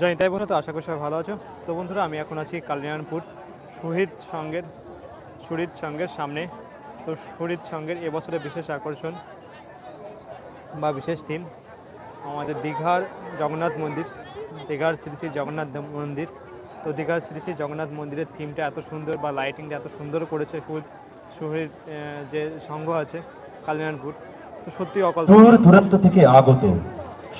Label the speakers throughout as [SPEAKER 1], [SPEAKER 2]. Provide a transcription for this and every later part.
[SPEAKER 1] জয় তাই বন্ধু তো আশা করি সবাই ভালো আছো। তো বন্ধুরা, আমি এখন আছি কালিয়ানপুর, শহীদ সঙ্গের শহীদ সঙ্গের সামনে। তো শহীদ সঙ্গের এবছরের বিশেষ আকর্ষণ বা বিশেষ থিম আমাদের দীঘার জগন্নাথ মন্দির, দীঘার শ্রী শ্রী জগন্নাথ মন্দির। তো দীঘার শ্রী শ্রী জগন্নাথ মন্দিরের থিমটা এত সুন্দর বা লাইটিংটা এত সুন্দর করেছে ফুল, শহীদ যে সংঘ আছে কালিয়ানপুর। তো সত্যি অকল
[SPEAKER 2] দূর দূরান্ত থেকে আগত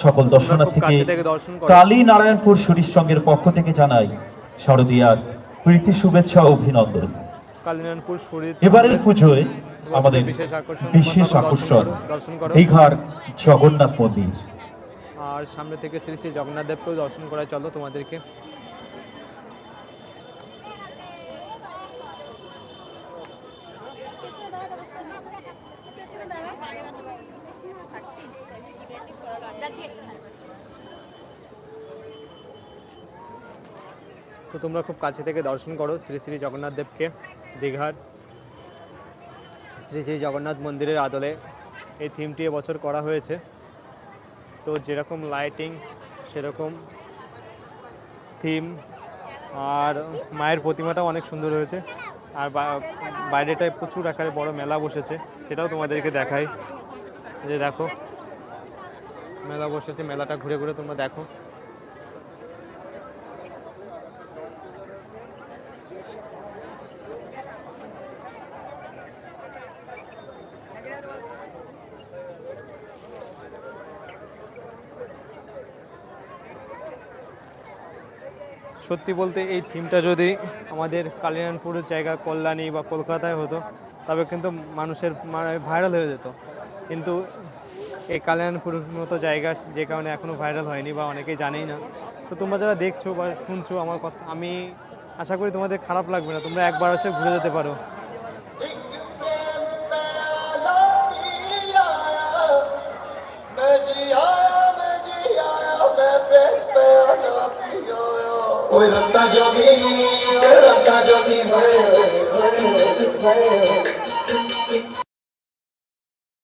[SPEAKER 2] সকল দর্শনার্থীকে
[SPEAKER 1] দর্শন
[SPEAKER 2] কালী নারায়ণপুর শরীর সঙ্গের পক্ষ থেকে জানাই শারদীয়ার প্রীতি শুভেচ্ছা অভিনন্দন। এবারের পুজোয় আমাদের
[SPEAKER 1] বিশেষ আকর্ষণ।
[SPEAKER 2] দীঘার জগন্নাথ মন্দির।
[SPEAKER 1] আর সামনে থেকে শ্রী শ্রী জগন্নাথ দেবকেও দর্শন করা চলো তোমাদেরকে। তো তোমরা খুব কাছে থেকে দর্শন করো শ্রী শ্রী জগন্নাথ দেবকে, দীঘার। শ্রী শ্রী জগন্নাথ মন্দিরের আদলে এই থিমটি এবছর করা হয়েছে। তো যেরকম লাইটিং সেরকম থিম আর মায়ের প্রতিমাটাও অনেক সুন্দর হয়েছে। আর বাইরেটায় প্রচুর আকারে বড় মেলা বসেছে, সেটাও তোমাদেরকে দেখাই। যে দেখো মেলা বসেছে, মেলাটা ঘুরে ঘুরে তোমরা দেখো। সত্যি বলতে এই থিমটা যদি আমাদের কালিয়ানপুরের জায়গা কল্যাণী বা কলকাতায় হতো, তবে কিন্তু মানুষের ভাইরাল হয়ে যেত। কিন্তু এই কালিয়ানপুর মতো জায়গা যে কারণে এখনও ভাইরাল হয়নি বা অনেকেই জানেই না। তো তোমরা যারা দেখছ বা শুনছো আমার কথা আমি আশা করি তোমাদের খারাপ লাগবে না, তোমরা একবার এসে ঘুরে যেতে পারো।